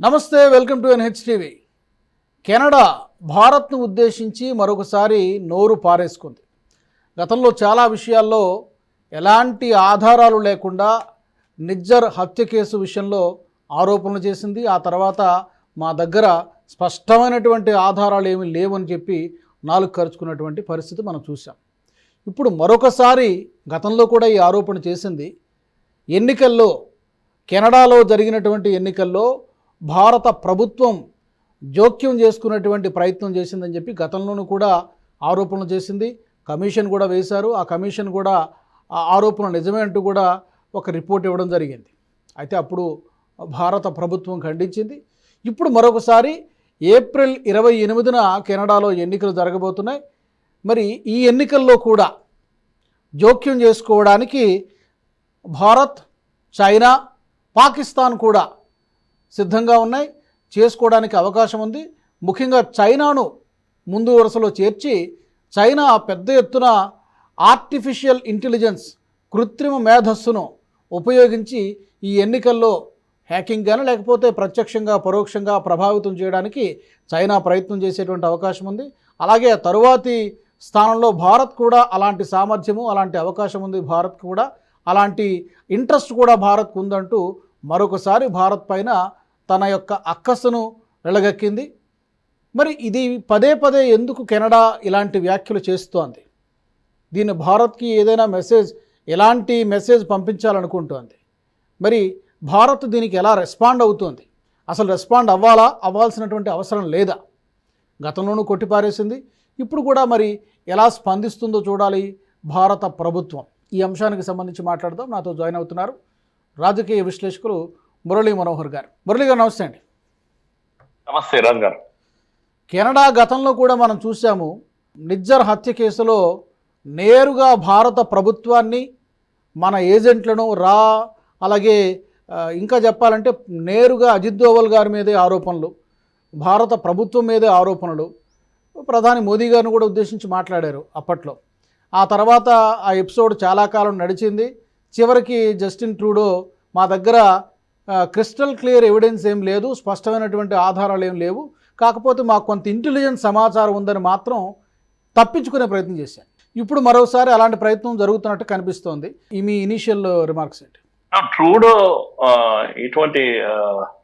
నమస్తే welcome to NH TV Canada భారత్ను ఉద్దేశించి మరొకసారి నోరు పారేసుకుంది. గతంలో చాలా విషయాల్లో ఎలాంటి ఆధారాలు లేకుండా నిజ్జర్ హత్య కేసు విషయంలో ఆరోపణలు చేసింది. ఆ తర్వాత మా దగ్గర స్పష్టమైనటువంటి ఆధారాలు ఏమీ లేవని చెప్పి నాలుగు ఖర్చుకున్నటువంటి పరిస్థితి మనం చూసాం ఇప్పుడు మరొకసారి గతంలో కూడా ఈ ఆరోపణ చేసింది. ఎన్నికల్లో కెనడాలో జరిగినటువంటి ఎన్నికల్లో భారత ప్రభుత్వం జోక్యం చేసుకున్నటువంటి ప్రయత్నం చేసిందని చెప్పి గతంలోనూ కూడా ఆరోపణలు చేసింది. కమిషన్ కూడా వేశారు. ఆ కమిషన్ కూడా ఆ ఆరోపణ నిజమే అంటూ కూడా ఒక రిపోర్ట్ ఇవ్వడం జరిగింది. అయితే అప్పుడు భారత ప్రభుత్వం ఖండించింది. ఇప్పుడు మరొకసారి ఏప్రిల్ ఇరవై ఎనిమిదిన కెనడాలో ఎన్నికలు జరగబోతున్నాయి. మరి ఈ ఎన్నికల్లో కూడా జోక్యం చేసుకోవడానికి భారత్ చైనా పాకిస్తాన్ కూడా సిద్ధంగా ఉన్నాయి. చేసుకోవడానికి అవకాశం ఉంది. ముఖ్యంగా చైనాను ముందు వరుసలో చేర్చి చైనా పెద్ద ఎత్తున ఆర్టిఫిషియల్ ఇంటెలిజెన్స్ కృత్రిమ మేధస్సును ఉపయోగించి ఈ ఎన్నికల్లో హ్యాకింగ్ కానీ లేకపోతే ప్రత్యక్షంగా పరోక్షంగా ప్రభావితం చేయడానికి చైనా ప్రయత్నం చేసేటువంటి అవకాశం ఉంది. అలాగే తరువాతి స్థానంలో భారత్ కూడా అలాంటి సామర్థ్యము అలాంటి అవకాశం ఉంది భారత్ కూడా. అలాంటి ఇంట్రెస్ట్ కూడా భారత్కు ఉందంటూ మరొకసారి భారత్ పైన తన యొక్క అక్కస్సును వెళ్ళగక్కింది మరి ఇది పదే పదే ఎందుకు కెనడా ఇలాంటి వ్యాఖ్యలు చేస్తోంది? దీన్ని భారత్కి ఏదైనా మెసేజ్ ఎలాంటి మెసేజ్ పంపించాలనుకుంటోంది? మరి భారత్ దీనికి ఎలా రెస్పాండ్ అవుతుంది? అసలు రెస్పాండ్ అవ్వాలా? అవ్వాల్సినటువంటి అవసరం లేదా? గతంలోనూ కొట్టిపారేసింది. ఇప్పుడు కూడా మరి ఎలా స్పందిస్తుందో చూడాలి భారత ప్రభుత్వం. ఈ అంశానికి సంబంధించి మాట్లాడదాం. నాతో జాయిన్ అవుతున్నారు రాజకీయ విశ్లేషకులు మురళీ మనోహర్ గారు. మురళీ గారు నమస్తే అండి. నమస్తే రాజు గారు. కెనడా గతంలో కూడా మనం చూసాము నిజ్జర్ హత్య కేసులో నేరుగా భారత ప్రభుత్వాన్ని మన ఏజెంట్లను రా అలాగే ఇంకా చెప్పాలంటే నేరుగా అజిత్ దోవల్ గారి మీదే ఆరోపణలు భారత ప్రభుత్వం మీదే ఆరోపణలు. ప్రధాని మోదీ గారిని కూడా ఉద్దేశించి మాట్లాడారు అప్పట్లో. ఆ తర్వాత ఆ ఎపిసోడ్ చాలా కాలం నడిచింది. చివరికి జస్టిన్ ట్రూడో మా దగ్గర క్రిస్టల్ క్లియర్ ఎవిడెన్స్ ఏం లేదు స్పష్టమైనటువంటి ఆధారాలు ఏం లేవు. కాకపోతే మాకు కొంత ఇంటెలిజెన్స్ సమాచారం ఉందని మాత్రం తప్పించుకునే ప్రయత్నం చేశాను. ఇప్పుడు మరోసారి అలాంటి ప్రయత్నం జరుగుతున్నట్టు కనిపిస్తోంది. ఈ మీ ఇనీషియల్ రిమార్క్స్ ఏంటి? ట్రూడో ఇటువంటి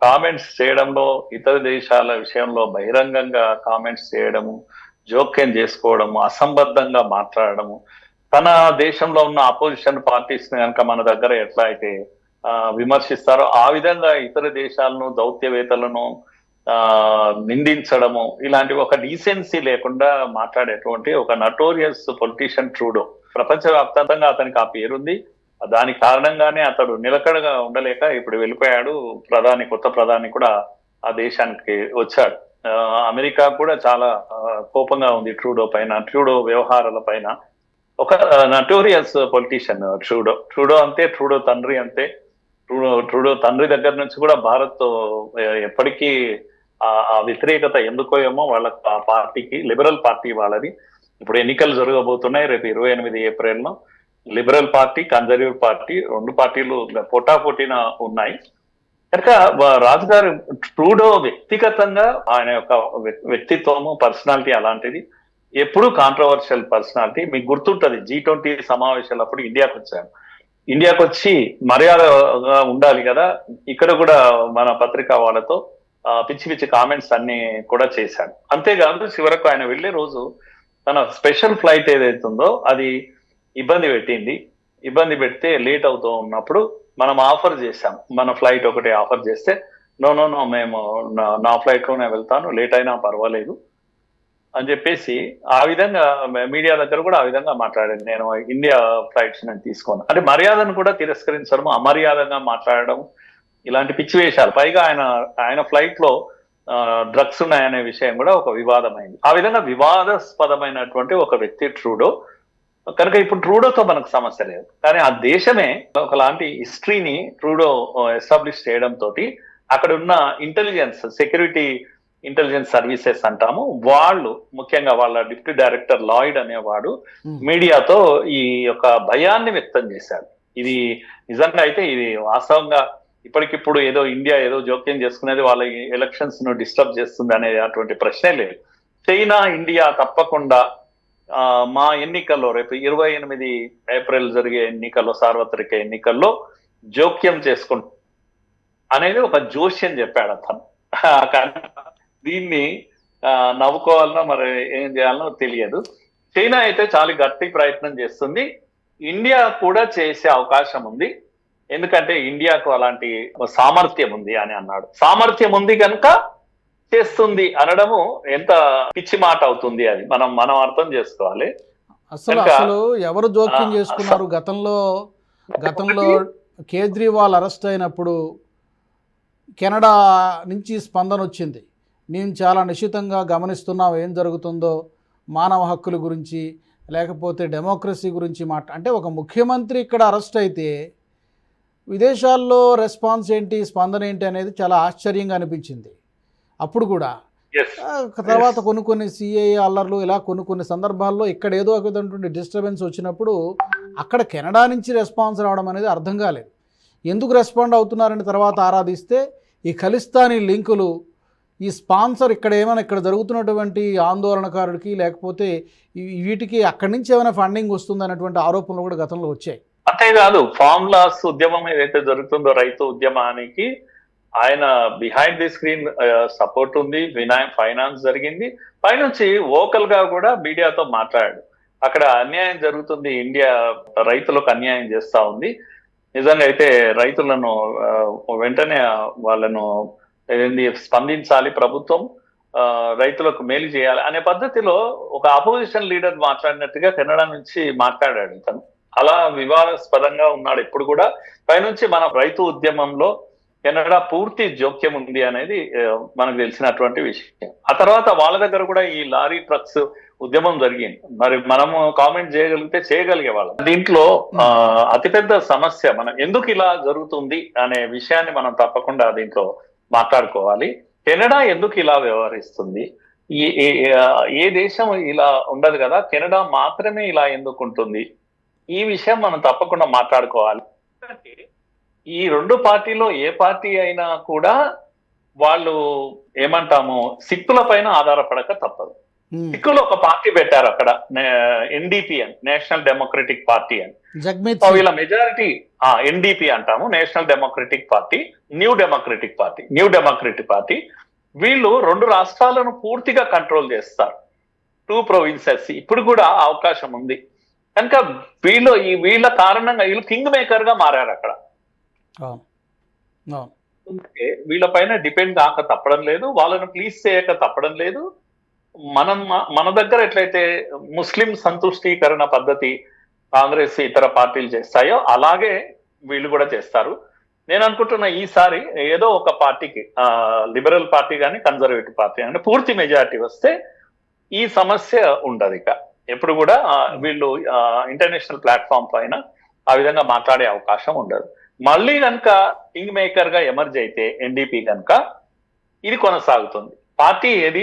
కామెంట్స్ చేయడంలో ఇతర దేశాల విషయంలో బహిరంగంగా కామెంట్స్ చేయడము జోక్యం చేసుకోవడము అసంబద్ధంగా మాట్లాడడము తన దేశంలో ఉన్న అపోజిషన్ పార్టీస్ కనుక మన దగ్గర ఎట్లా అయితే విమర్శిస్తారో. ఆ విధంగా ఇతర దేశాలను దౌత్యవేత్తలను నిందించడము ఇలాంటి ఒక డీసెన్సీ లేకుండా మాట్లాడేటువంటి ఒక నటోరియస్ పొలిటీషియన్ ట్రూడో. ప్రపంచవ్యాప్తంగా అతనికి ఆ పేరుంది. దాని కారణంగానే అతడు నిలకడగా ఉండలేక ఇప్పుడు వెళ్ళిపోయాడు. ప్రధాని కొత్త ప్రధాని కూడా ఆ దేశానికి వచ్చాడు. అమెరికా కూడా చాలా కోపంగా ఉంది ట్రూడో పైన ట్రూడో వ్యవహారాల పైన. ఒక నటోరియస్ పొలిటీషియన్ ట్రూడో. ట్రూడో అంతే ట్రూడో తండ్రి అంతే ట్రూడో ట్రూడో తండ్రి దగ్గర నుంచి కూడా భారత్ ఎప్పటికీ ఆ వ్యతిరేకత ఎందుకో ఏమో వాళ్ళ పార్టీకి లిబరల్ పార్టీ వాళ్ళది. ఇప్పుడు ఎన్నికలు జరగబోతున్నాయి రేపు ఇరవై ఎనిమిది ఏప్రిల్లో లిబరల్ పార్టీ కన్జర్వేటివ్ పార్టీ రెండు పార్టీలు పోటాపోటీన ఉన్నాయి. కనుక రాజు గారు ట్రూడో వ్యక్తిగతంగా ఆయన యొక్క వ్యక్తిత్వము పర్సనాలిటీ అలాంటిది. ఎప్పుడూ కాంట్రవర్షియల్ పర్సనాలిటీ మీకు గుర్తుంటది జీ ట్వంటీ సమావేశాలు అప్పుడు ఇండియాకి వచ్చాను ఇండియాకు వచ్చి మర్యాదగా ఉండాలి కదా. ఇక్కడ కూడా మన పత్రికా వాళ్ళతో పిచ్చి పిచ్చి కామెంట్స్ అన్ని కూడా చేశాడు అంతేకాదు చివరకు ఆయన వెళ్ళే రోజు తన స్పెషల్ ఫ్లైట్ ఏదైతుందో అది ఇబ్బంది పెట్టింది. ఇబ్బంది పెడితే లేట్ అవుతూ ఉన్నప్పుడు మనం ఆఫర్ చేశాం. మన ఫ్లైట్ ఒకటి ఆఫర్ చేస్తే నో నో నో మేము నా- ఫ్లైట్లోనే వెళ్తాను. లేట్ అయినా పర్వాలేదు. అని చెప్పేసి ఆ విధంగా మీడియా దగ్గర కూడా ఆ విధంగా మాట్లాడాను నేను ఇండియా ఫ్లైట్స్ నేను తీసుకోను. అంటే మర్యాదను కూడా తిరస్కరించడం అమర్యాదగా మాట్లాడడం ఇలాంటి పిచ్చి వేషాలు. పైగా ఆయన ఆయన ఫ్లైట్లో డ్రగ్స్ ఉన్నాయనే విషయం కూడా ఒక వివాదమైంది. ఆ విధంగా వివాదాస్పదమైనటువంటి ఒక వ్యక్తి ట్రూడో కనుక ఇప్పుడు ట్రూడోతో మనకు సమస్య లేదు. కానీ ఆ దేశమే ఒకలాంటి హిస్టరీని ట్రూడో ఎస్టాబ్లిష్ చేయడం తోటి అక్కడ ఉన్న ఇంటెలిజెన్స్ సెక్యూరిటీ ఇంటెలిజెన్స్ సర్వీసెస్ అంటాము. వాళ్ళు ముఖ్యంగా వాళ్ళ డిప్యూటీ డైరెక్టర్ లాయిడ్ అనేవాడు. మీడియాతో ఈ యొక్క భయాన్ని వ్యక్తం చేశాడు. ఇది నిజంగా అయితే ఇది వాస్తవంగా ఇప్పటికిప్పుడు ఏదో ఇండియా ఏదో జోక్యం చేసుకునేది వాళ్ళ ఎలక్షన్స్ను డిస్టర్బ్ చేస్తుంది అనే అటువంటి ప్రశ్నే లేదు. చైనా ఇండియా తప్పకుండా మా ఎన్నికల్లో రేపు ఇరవై ఎనిమిది ఏప్రిల్ జరిగే ఎన్నికల్లో సార్వత్రిక ఎన్నికల్లో జోక్యం చేసుకుంటు అనేది ఒక జోష్యం చెప్పాడు అతను. కానీ దీన్ని నవ్వుకోవాలనో మరి ఏం చేయాలనో తెలియదు. చైనా అయితే చాలా గట్టి ప్రయత్నం చేస్తుంది. ఇండియా కూడా చేసే అవకాశం ఉంది. ఎందుకంటే ఇండియాకు అలాంటి సామర్థ్యం ఉంది అని అన్నాడు. సామర్థ్యం ఉంది కనుక చేస్తుంది అనడము ఎంత పిచ్చి మాట అవుతుంది అది మనం మనం అర్థం చేసుకోవాలి. అసలు అసలు ఎవరు జోక్యం చేసుకున్నారు? గతంలో గతంలో కేజ్రీవాల్ అరెస్ట్ అయినప్పుడు కెనడా నుంచి స్పందన వచ్చింది. మేము చాలా నిశ్చితంగా గమనిస్తున్నాం ఏం జరుగుతుందో మానవ హక్కుల గురించి లేకపోతే డెమోక్రసీ గురించి మాట అంటే ఒక ముఖ్యమంత్రి ఇక్కడ అరెస్ట్ అయితే విదేశాల్లో రెస్పాన్స్ ఏంటి స్పందన ఏంటి అనేది చాలా ఆశ్చర్యంగా అనిపించింది. అప్పుడు కూడా తర్వాత కొన్ని కొన్ని సిఐ అల్లర్లు ఇలా కొన్ని కొన్ని సందర్భాల్లో ఇక్కడ ఏదో ఒక విధమైనటువంటి డిస్టర్బెన్స్ వచ్చినప్పుడు అక్కడ కెనడా నుంచి రెస్పాన్స్ రావడం అనేది అర్థం కాలేదు. ఎందుకు రెస్పాండ్ అవుతున్నారని తర్వాత ఆరాధిస్తే ఈ ఖలిస్తానీ లింకులు ఈ స్పాన్సర్ ఇక్కడ ఏమైనా ఇక్కడ జరుగుతున్నటువంటి ఆందోళనకారుడికి లేకపోతే వీటికి అక్కడి నుంచి ఏమైనా ఫండింగ్ వస్తుందన్నటువంటి ఆరోపణలు కూడా గతంలో వచ్చాయి. అంతేకాదు ఫార్ములాస్ ఉద్యమం ఏదైతే జరుగుతుందో రైతు ఉద్యమానికి ఆయన బిహైండ్ ది స్క్రీన్ సపోర్ట్ ఉంది వినాయ ఫైనాన్స్ జరిగింది. పైనుంచి ఓకల్గా కూడా మీడియాతో మాట్లాడాడు. అక్కడ అన్యాయం జరుగుతుంది ఇండియా రైతులకు అన్యాయం చేస్తా ఉంది. నిజంగా అయితే రైతులను వెంటనే వాళ్ళను స్పందించాలి ప్రభుత్వం రైతులకు మేలు చేయాలి అనే పద్ధతిలో ఒక అపోజిషన్ లీడర్ మాట్లాడినట్టుగా కెనడా నుంచి మాట్లాడాడు తను అలా వివాదాస్పదంగా ఉన్నాడు ఇప్పుడు కూడా. పైనుంచి మన రైతు ఉద్యమంలో కెనడా పూర్తి జోక్యం ఉంది అనేది మనకు తెలిసినటువంటి విషయం. ఆ తర్వాత వాళ్ళ దగ్గర కూడా ఈ లారీ ట్రక్స్ ఉద్యమం జరిగింది. మరి మనము కామెంట్ చేయగలిగితే చేయగలిగే వాళ్ళం. దీంట్లో అతిపెద్ద సమస్య మనం ఎందుకు ఇలా జరుగుతుంది అనే విషయాన్ని మనం తప్పకుండా దీంట్లో మాట్లాడుకోవాలి. కెనడా ఎందుకు ఇలా వ్యవహరిస్తుంది? ఏ- దేశం ఇలా ఉండదు కదా కెనడా మాత్రమే ఇలా ఎందుకు ఉంటుంది? ఈ విషయం మనం తప్పకుండా మాట్లాడుకోవాలి. ఎందుకంటే ఈ రెండు పార్టీలో ఏ పార్టీ అయినా కూడా వాళ్ళు ఏమంటాము సిక్కుల పైన ఆధారపడక తప్పదు. సిక్కులు ఒక పార్టీ పెట్టారు అక్కడ ఎన్డిపి అని నేషనల్ డెమోక్రటిక్ పార్టీ అని. సో. వీళ్ళ మెజారిటీ ఎన్డిపి అంటాము national democratic party new democratic party new democratic party వీళ్ళు రెండు రాష్ట్రాలను పూర్తిగా కంట్రోల్ చేస్తారు. టూ ప్రొవిన్సెస్ ఇప్పుడు కూడా అవకాశం ఉంది. కనుక వీళ్ళు ఈ వీళ్ళ కారణంగా వీళ్ళు కింగ్ మేకర్గా మారారు అక్కడ. ఉంటే వీళ్ళపైన డిపెండ్ కాక తప్పడం లేదు వాళ్ళను ప్లీజ్ చేయక తప్పడం లేదు. మనం మన దగ్గర ఎట్లయితే ముస్లిం సంతుష్టీకరణ పద్ధతి కాంగ్రెస్ ఇతర పార్టీలు చేస్తాయో అలాగే వీళ్ళు కూడా చేస్తారు. నేను అనుకుంటున్న ఈసారి ఏదో ఒక పార్టీకి లిబరల్ పార్టీ కానీ కన్జర్వేటివ్ పార్టీ కానీ పూర్తి మెజారిటీ వస్తే ఈ సమస్య ఉండదు ఇక. ఎప్పుడు కూడా వీళ్ళు ఇంటర్నేషనల్ ప్లాట్ఫామ్ పైన ఆ విధంగా మాట్లాడే అవకాశం ఉండదు. మళ్ళీ కనుక కింగ్ మేకర్గా ఎమర్జ్ అయితే ఎన్డీపీ కనుక ఇది కొనసాగుతుంది. పార్టీ ఏది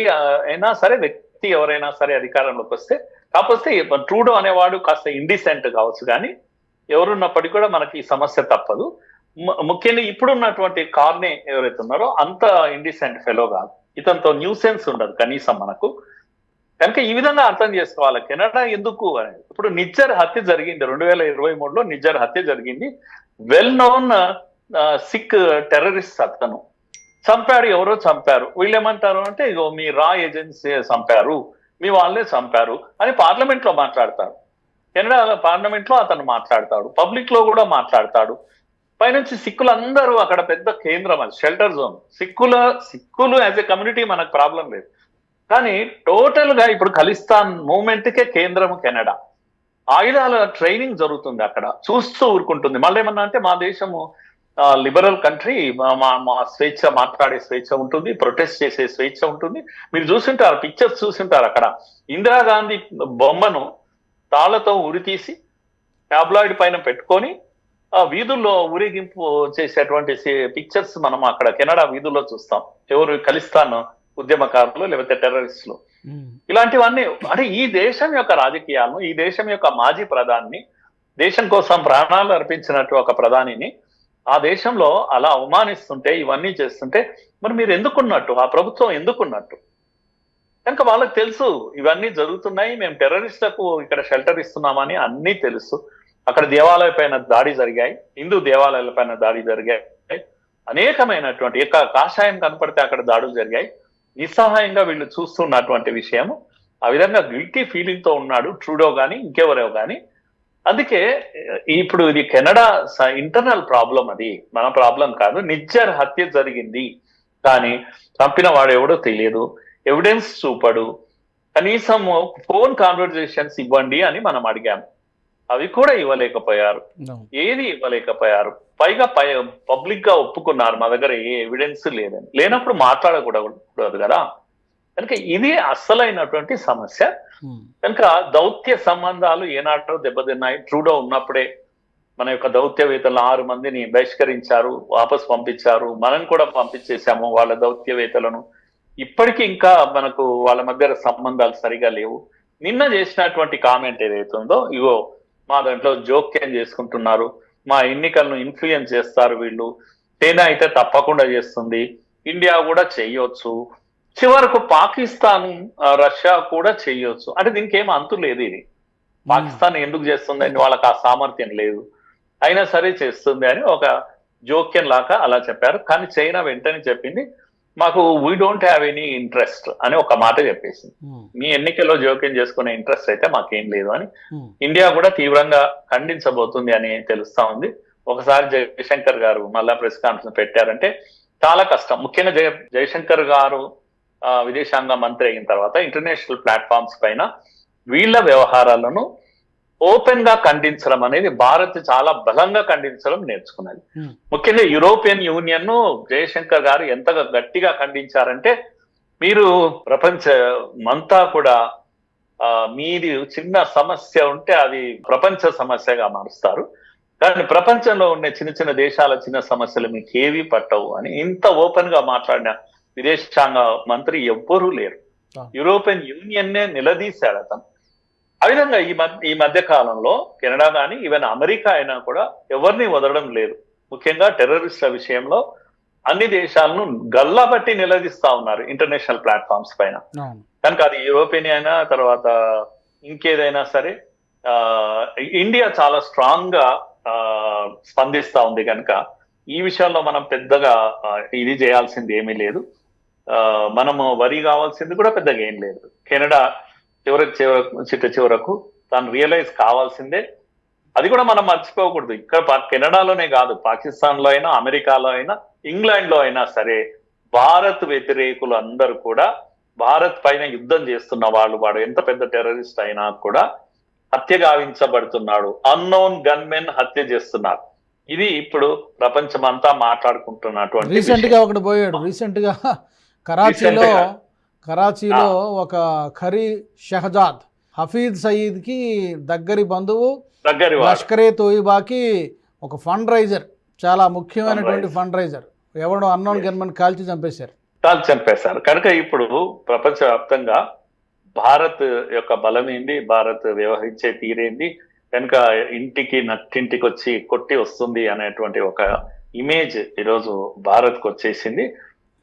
అయినా సరే వ్యక్తి ఎవరైనా సరే అధికారంలోకి వస్తే కాకపోతే ట్రూడో అనేవాడు కాస్త ఇండిసెంట్ కావచ్చు కానీ ఎవరున్నప్పటికీ కూడా మనకి ఈ సమస్య తప్పదు. ముఖ్యంగా ఇప్పుడున్నటువంటి కార్నే ఎవరైతే ఉన్నారో అంత ఇండిసెంట్ ఫెలో కాదు. ఇతనితో న్యూసెన్స్ ఉండదు కనీసం మనకు. కనుక ఈ విధంగా అర్థం చేసుకోవాలి. కెనడా ఎందుకు అనేది. ఇప్పుడు నిజ్జర్ హత్య జరిగింది. రెండు వేల ఇరవై మూడులో నిజ్జర్ హత్య జరిగింది. వెల్ నోన్ సిక్ టెర్రరిస్ట్ అతను. చంపాడు ఎవరో చంపారు. వీళ్ళు ఏమంటారు అంటే ఇగో మీ రా ఏజెన్సీ చంపారు మీ వాళ్ళే చంపారు అని పార్లమెంట్లో మాట్లాడతారు. కెనడా పార్లమెంట్లో అతను మాట్లాడతాడు. పబ్లిక్లో కూడా మాట్లాడతాడు. పైనుంచి సిక్కులందరూ అక్కడ పెద్ద కేంద్రం అది షెల్టర్ జోన్. సిక్కుల సిక్కులు యాజ్ ఎ కమ్యూనిటీ మనకు ప్రాబ్లం లేదు. కానీ టోటల్గా ఇప్పుడు ఖలిస్తాన్ మూమెంట్ కే కేంద్రం కెనడా. ఆయుధాల ట్రైనింగ్ జరుగుతుంది అక్కడ. చూస్తూ ఊరుకుంటుంది. మళ్ళీ ఏమన్నా అంటే మా దేశము లిబరల్ కంట్రీ మా మా స్వేచ్ఛ మాట్లాడే స్వేచ్ఛ ఉంటుంది ప్రొటెస్ట్ చేసే స్వేచ్ఛ ఉంటుంది. మీరు చూసింటారు పిక్చర్స్ చూసింటారు అక్కడ. ఇందిరాగాంధీ బొమ్మను తాళ్ళతో ఉరి తీసి టాబ్లాయిడ్ పైన పెట్టుకొని ఆ వీధుల్లో ఊరేగింపు చేసేటువంటి పిక్చర్స్ మనం అక్కడ కెనడా వీధుల్లో చూస్తాం. ఎవరు ఖలిస్తాన్ ఉద్యమకారులు లేకపోతే టెర్రరిస్టులు. ఇలాంటివన్నీ అంటే ఈ దేశం యొక్క రాజకీయాలను ఈ దేశం యొక్క మాజీ ప్రధాని దేశం కోసం ప్రాణాలు అర్పించినట్టు ఒక ప్రధానిని ఆ దేశంలో అలా అవమానిస్తుంటే ఇవన్నీ చేస్తుంటే మరి మీరు ఎందుకున్నట్టు? ఆ ప్రభుత్వం ఎందుకున్నట్టు? కనుక వాళ్ళకి తెలుసు ఇవన్నీ జరుగుతున్నాయి మేము టెర్రరిస్టులకు ఇక్కడ షెల్టర్ ఇస్తున్నామని అన్నీ తెలుసు. అక్కడ దేవాలయ పైన దాడి జరిగాయి హిందూ దేవాలయాల పైన దాడి జరిగాయి. అనేకమైనటువంటి కాషాయం కనపడితే అక్కడ దాడులు జరిగాయి. నిస్సహాయంగా వీళ్ళు చూస్తున్నటువంటి విషయం ఆ విధంగా గిల్టీ ఫీలింగ్తో ఉన్నాడు ట్రూడో గాని ఇంకెవరో కానీ అందుకే ఇప్పుడు ఇది కెనడా ఇంటర్నల్ ప్రాబ్లం అది మన ప్రాబ్లం కాదు. నిత్యర హత్య జరిగింది. కానీ చంపిన వాడు ఎవడో తెలియదు. ఎవిడెన్స్ చూపడు. కనీసం ఫోన్ కాన్వర్జేషన్స్ ఇవ్వండి అని మనం అడిగాము. అవి కూడా ఇవ్వలేకపోయారు. ఏది ఇవ్వలేకపోయారు? పైగా పై పబ్లిక్గా ఒప్పుకున్నారు. మా దగ్గర ఏ ఎవిడెన్స్ లేదని. లేనప్పుడు మాట్లాడకూడదు కదా? కనుక ఇది అస్సలైనటువంటి సమస్య. ఉమ్. కనుక దౌత్య సంబంధాలు ఏనాటో దెబ్బతిన్నాయి. ట్రూడో ఉన్నప్పుడే మన యొక్క దౌత్యవేత్తలు ఆరు మందిని బహిష్కరించారు వాపస్ పంపించారు మనం కూడా పంపించేశాము వాళ్ళ దౌత్యవేత్తలను ఇప్పటికీ ఇంకా మనకు వాళ్ళ మధ్య సంబంధాలు సరిగా లేవు. నిన్న చేసినటువంటి కామెంట్ ఏదైతే ఉందో ఇగో మా దాంట్లో జోక్యం చేసుకుంటున్నారు. మా ఎన్నికలను ఇన్ఫ్లుయెన్స్ చేస్తారు వీళ్ళు. చైనా అయితే తప్పకుండా చేస్తుంది. ఇండియా కూడా చేయొచ్చు. చివరకు పాకిస్తాన్ రష్యా కూడా చేయొచ్చు. అంటే దీనికి ఏం అంతు లేదు ఇది. పాకిస్తాన్ ఎందుకు చేస్తుంది అని వాళ్ళకి ఆ సామర్థ్యం లేదు. అయినా సరే చేస్తుంది అని ఒక జోక్యం లాగా అలా చెప్పారు. కానీ చైనా వెంటనే చెప్పింది మాకు we don't have any interest అని ఒక మాట చెప్పేసింది. మీ ఎన్నికల్లో జోక్యం చేసుకునే ఇంట్రెస్ట్ అయితే మాకేం లేదు అని. ఇండియా కూడా తీవ్రంగా ఖండించబోతుంది అని తెలుస్తా ఉంది. ఒకసారి జయశంకర్ గారు మళ్ళా ప్రెస్ కాన్ఫరెన్స్ పెట్టారంటే చాలా కష్టం. ముఖ్యంగా జయ జయశంకర్ గారు విదేశాంగ మంత్రి అయిన తర్వాత ఇంటర్నేషనల్ ప్లాట్ఫామ్స్ పైన వీళ్ళ వ్యవహారాలను ఓపెన్గా ఖండించడం అనేది భారత్ చాలా బలంగా ఖండించడం నేర్చుకున్నది Hmm. ముఖ్యంగా యూరోపియన్ యూనియన్ను జయశంకర్ గారు ఎంతగా గట్టిగా ఖండించారంటే మీరు ప్రపంచ అంతా కూడా మీది చిన్న సమస్య ఉంటే అది ప్రపంచ సమస్యగా మారుస్తారు కానీ ప్రపంచంలో ఉండే చిన్న చిన్న దేశాల చిన్న సమస్యలు మీకు ఏవి పట్టవు అని ఇంత ఓపెన్గా మాట్లాడిన విదేశాంగ మంత్రి ఎవ్వరూ లేరు. యూరోపియన్ యూనియన్ నే నిలదీశాడు అతను. ఆ విధంగా ఈ మధ్య ఈ మధ్య కాలంలో కెనడా కానీ ఈవెన్ అమెరికా అయినా కూడా ఎవరిని వదలడం లేదు. ముఖ్యంగా టెర్రరిస్టుల విషయంలో అన్ని దేశాలను గల్లాబట్టి నిలదీస్తా ఉన్నారు ఇంటర్నేషనల్ ప్లాట్ఫామ్స్ పైన. కనుక అది యూరోపియన్ అయినా తర్వాత ఇంకేదైనా సరే ఆ, ఇండియా చాలా స్ట్రాంగ్గా స్పందిస్తా ఉంది కనుక ఈ విషయంలో మనం పెద్దగా ఇది చేయాల్సింది ఏమీ లేదు. మనము వరి కావాల్సింది కూడా పెద్దగా ఏం లేదు. కెనడా చివరికి చివరకు చిట్ట చివరకు తాను రియలైజ్ కావాల్సిందే. అది కూడా మనం మర్చిపోకూడదు. ఇక్కడ కెనడాలోనే కాదు పాకిస్తాన్లో అయినా అమెరికాలో అయినా ఇంగ్లాండ్లో అయినా సరే భారత్ వ్యతిరేకులు అందరూ కూడా భారత్ పైన యుద్ధం చేస్తున్న వాళ్ళు వాడు ఎంత పెద్ద టెర్రరిస్ట్ అయినా కూడా హత్య గావించబడుతున్నాడు. అన్నోన్ గన్మెన్ హత్య చేస్తున్నారు. ఇది ఇప్పుడు ప్రపంచమంతా మాట్లాడుకుంటున్నటువంటి రీసెంట్. గా ఒకటి పోయాడు. రీసెంట్గా కరాచీలో. కరాచీలో ఒక ఖరీ షహజాద్ హఫీద్ సయీద్కి దగ్గరి బంధువు లష్కరే తోయిబాకి ఒక ఫండ్ రైజర్ చాలా ముఖ్యమైనటువంటి ఫండ్ రైజర్ ఎవడో అన్నోన్. గన్మన్ కాల్చి చంపేశారు. కాల్ చంపేశారు. కనుక ఇప్పుడు ప్రపంచవ్యాప్తంగా భారత్ యొక్క బలం ఏంది భారత్ వ్యవహరించే తీరేంది కనుక ఇంటికి నట్టింటికి వచ్చి కొట్టి వస్తుంది అనేటువంటి ఒక ఇమేజ్ ఈరోజు భారత్కు వచ్చేసింది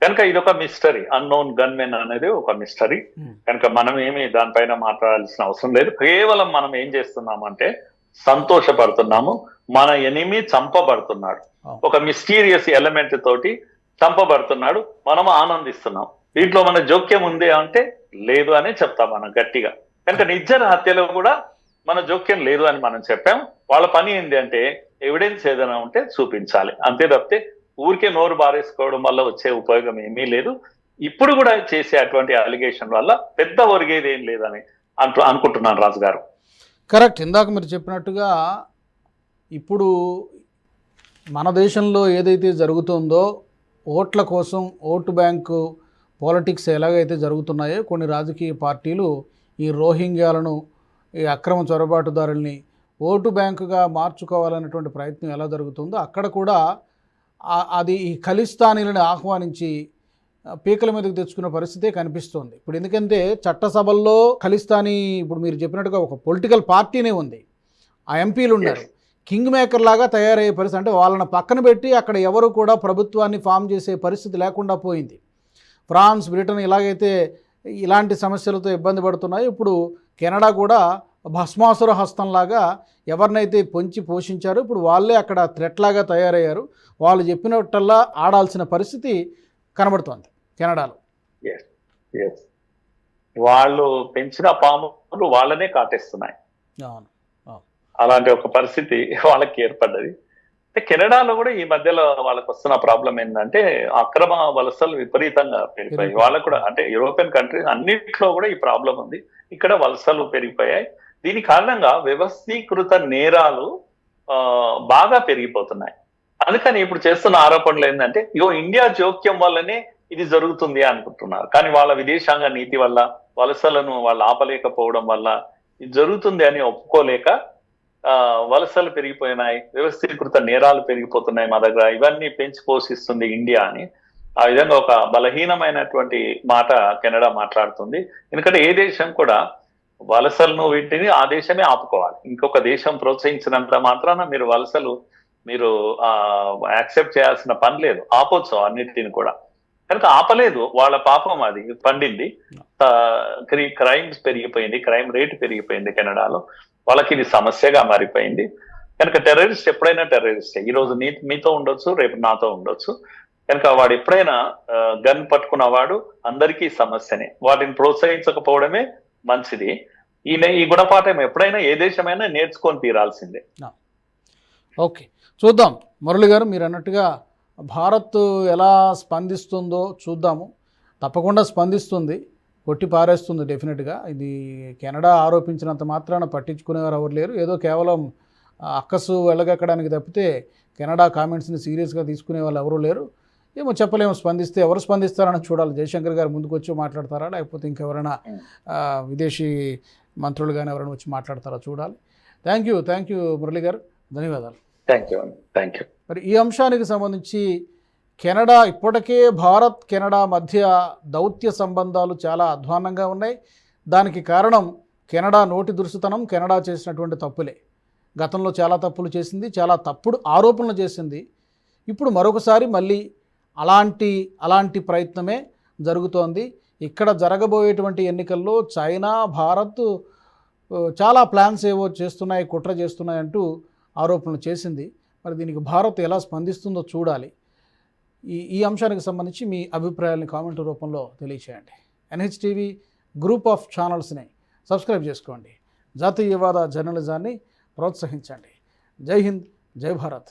కనుక ఇది ఒక మిస్టరీ అన్నోన్ గన్మెన్ అనేది ఒక మిస్టరీ Hmm. కనుక మనం ఏమి దానిపైన మాట్లాడాల్సిన అవసరం లేదు. కేవలం మనం ఏం చేస్తున్నామంటే సంతోషపడుతున్నాము. మన ఎనిమి చంపబడుతున్నాడు. Oh. ఒక మిస్టీరియస్ ఎలిమెంట్ తోటి చంపబడుతున్నాడు. మనం ఆనందిస్తున్నాం. దీంట్లో మన జోక్యం ఉంది అంటే లేదు అనే చెప్తాం మనం గట్టిగా. కనుక నిజ్జర హత్యలో కూడా మన జోక్యం లేదు అని మనం చెప్పాం. వాళ్ళ పని ఏంటి అంటే ఎవిడెన్స్ ఏదైనా ఉంటే చూపించాలి. అంతే తప్పితే ఊరికే నోరు బారేసుకోవడం వల్ల వచ్చే ఉపయోగం ఏమీ లేదు. ఇప్పుడు కూడా చేసే అటువంటి అలిగేషన్ వల్ల పెద్ద ఒరిగేది ఏం లేదని అంటు అనుకుంటున్నాను రాజు గారు కరెక్ట్. ఇందాక మీరు చెప్పినట్టుగా ఇప్పుడు మన దేశంలో ఏదైతే జరుగుతుందో ఓట్ల కోసం ఓటు బ్యాంకు పాలిటిక్స్ ఎలాగైతే జరుగుతున్నాయో కొన్ని రాజకీయ పార్టీలు ఈ రోహింగ్యాలను ఈ అక్రమ చొరబాటుదారుల్ని ఓటు బ్యాంకుగా మార్చుకోవాలనేటువంటి ప్రయత్నం ఎలా జరుగుతుందో అక్కడ కూడా అది ఈ ఖలిస్తానీలను ఆహ్వానించి పీకల మీదకి తెచ్చుకున్న పరిస్థితే కనిపిస్తోంది. ఇప్పుడు ఎందుకంటే చట్టసభల్లో ఖలిస్తానీ ఇప్పుడు మీరు చెప్పినట్టుగా ఒక పొలిటికల్ పార్టీనే ఉంది. ఆ ఎంపీలు ఉన్నారు. కింగ్ మేకర్ లాగా తయారయ్యే పరిస్థితి అంటే వాళ్ళని పక్కన పెట్టి అక్కడ ఎవరు కూడా ప్రభుత్వాన్ని ఫామ్ చేసే పరిస్థితి లేకుండా పోయింది. ఫ్రాన్స్ బ్రిటన్ ఇలాగైతే ఇలాంటి సమస్యలతో ఇబ్బంది పడుతున్నాయి. ఇప్పుడు కెనడా కూడా భస్మాసుర హస్తంలాగా ఎవరినైతే పొంచి పోషించారో ఇప్పుడు వాళ్ళే అక్కడ థ్రెట్ లాగా తయారయ్యారు. వాళ్ళు చెప్పినట్టల్లా ఆడాల్సిన పరిస్థితి కనబడుతోంది కెనడాలో. వాళ్ళు పెంచిన పాములు వాళ్ళనే కాటేస్తున్నాయి. అవును అలాంటి ఒక పరిస్థితి వాళ్ళకి ఏర్పడ్డది. అంటే కెనడాలో కూడా ఈ మధ్యలో వాళ్ళకి వస్తున్న ప్రాబ్లం ఏంటంటే అక్రమ వలసలు విపరీతంగా పెరిగిపోయాయి. పెరిగిపోయాయి. వాళ్ళకు కూడా అంటే యూరోపియన్ కంట్రీస్ అన్నిట్లో కూడా ఈ ప్రాబ్లం ఉంది. ఇక్కడ వలసలు పెరిగిపోయాయి. దీని కారణంగా వ్యవస్థీకృత నేరాలు ఆ, బాగా పెరిగిపోతున్నాయి. అందుకని ఇప్పుడు చేస్తున్న ఆరోపణలు ఏంటంటే ఇగో ఇండియా జోక్యం వల్లనే ఇది జరుగుతుంది అనుకుంటున్నారు. కానీ వాళ్ళ విదేశాంగ నీతి వల్ల వలసలను వాళ్ళు ఆపలేకపోవడం వల్ల ఇది జరుగుతుంది అని ఒప్పుకోలేక ఆ, వలసలు పెరిగిపోయినాయి వ్యవస్థీకృత నేరాలు పెరిగిపోతున్నాయి మా దగ్గర ఇవన్నీ పెంచి పోషిస్తుంది ఇండియా అని. ఆ విధంగా ఒక బలహీనమైనటువంటి మాట కెనడా మాట్లాడుతుంది. ఎందుకంటే ఏ దేశం కూడా వలసలను వీటిని ఆ దేశమే ఆపుకోవాలి. ఇంకొక దేశం ప్రోత్సహించినంత మాత్రాన మీరు వలసలు మీరు ఆ యాక్సెప్ట్ చేయాల్సిన పని లేదు. ఆపొచ్చు అన్నిటిని కూడా. కనుక ఆపలేదు. వాళ్ళ పాపం అది. పండింది. క్రైమ్స్ పెరిగిపోయింది. క్రైమ్ రేట్ పెరిగిపోయింది కెనడాలో. వాళ్ళకి ఇది సమస్యగా మారిపోయింది. కనుక టెర్రరిస్ట్ ఎప్పుడైనా టెర్రరిస్ట్. ఈ రోజు నీ మీతో ఉండొచ్చు రేపు నాతో ఉండొచ్చు. కనుక వాడు ఎప్పుడైనా గన్ పట్టుకున్నవాడు అందరికీ సమస్యనే. వాటిని ప్రోత్సహించకపోవడమే మంచిది. ఈయన ఈ గుణపాఠం ఎప్పుడైనా ఏ దేశమైనా నేర్చుకొని తీరాల్సిందే. ఓకే. చూద్దాం. మురళి గారు మీరు అన్నట్టుగా భారత్ ఎలా స్పందిస్తుందో చూద్దాము. తప్పకుండా స్పందిస్తుంది. కొట్టి పారేస్తుంది డెఫినెట్గా. ఇది కెనడా ఆరోపించినంత మాత్రాన పట్టించుకునేవారు ఎవరు లేరు. ఏదో కేవలం అక్కసు వెళ్ళగక్కడానికి తప్పితే కెనడా కామెంట్స్ని సీరియస్గా తీసుకునే వాళ్ళు ఎవరూ లేరు. ఏమో చెప్పలేము స్పందిస్తే ఎవరు స్పందిస్తారని చూడాలి. జయశంకర్ గారు ముందుకు వచ్చి మాట్లాడతారా? లేకపోతే ఇంకెవరైనా ఆ, విదేశీ మంత్రులు కానీ ఎవరైనా వచ్చి మాట్లాడతారా చూడాలి. Thank you thank you Murali గారు. ధన్యవాదాలు. థ్యాంక్ యూ థ్యాంక్ యూ మరి ఈ అంశానికి సంబంధించి కెనడా ఇప్పటికే భారత్ కెనడా మధ్య దౌత్య సంబంధాలు చాలా అధ్వాన్నంగా ఉన్నాయి. దానికి కారణం కెనడా నోటి దురుసుతనం కెనడా చేసినటువంటి తప్పులే. గతంలో చాలా తప్పులు చేసింది చాలా తప్పుడు ఆరోపణలు చేసింది. ఇప్పుడు మరొకసారి మళ్ళీ అలాంటి అలాంటి ప్రయత్నమే జరుగుతోంది. ఇక్కడ జరగబోయేటువంటి ఎన్నికల్లో చైనా భారత్ చాలా ప్లాన్స్ ఏవో చేస్తున్నాయి కుట్ర చేస్తున్నాయి అంటూ ఆరోపణలు చేసింది. మరి దీనికి భారత్ ఎలా స్పందిస్తుందో చూడాలి. ఈ ఈ అంశానికి సంబంధించి మీ అభిప్రాయాలను కామెంట్ రూపంలో తెలియచేయండి. ఎన్హెచ్టీవీ గ్రూప్ ఆఫ్ ఛానల్స్ని సబ్స్క్రైబ్ చేసుకోండి. జాతీయవాద జర్నలిజాన్ని ప్రోత్సహించండి. జై హింద్ జై భారత్.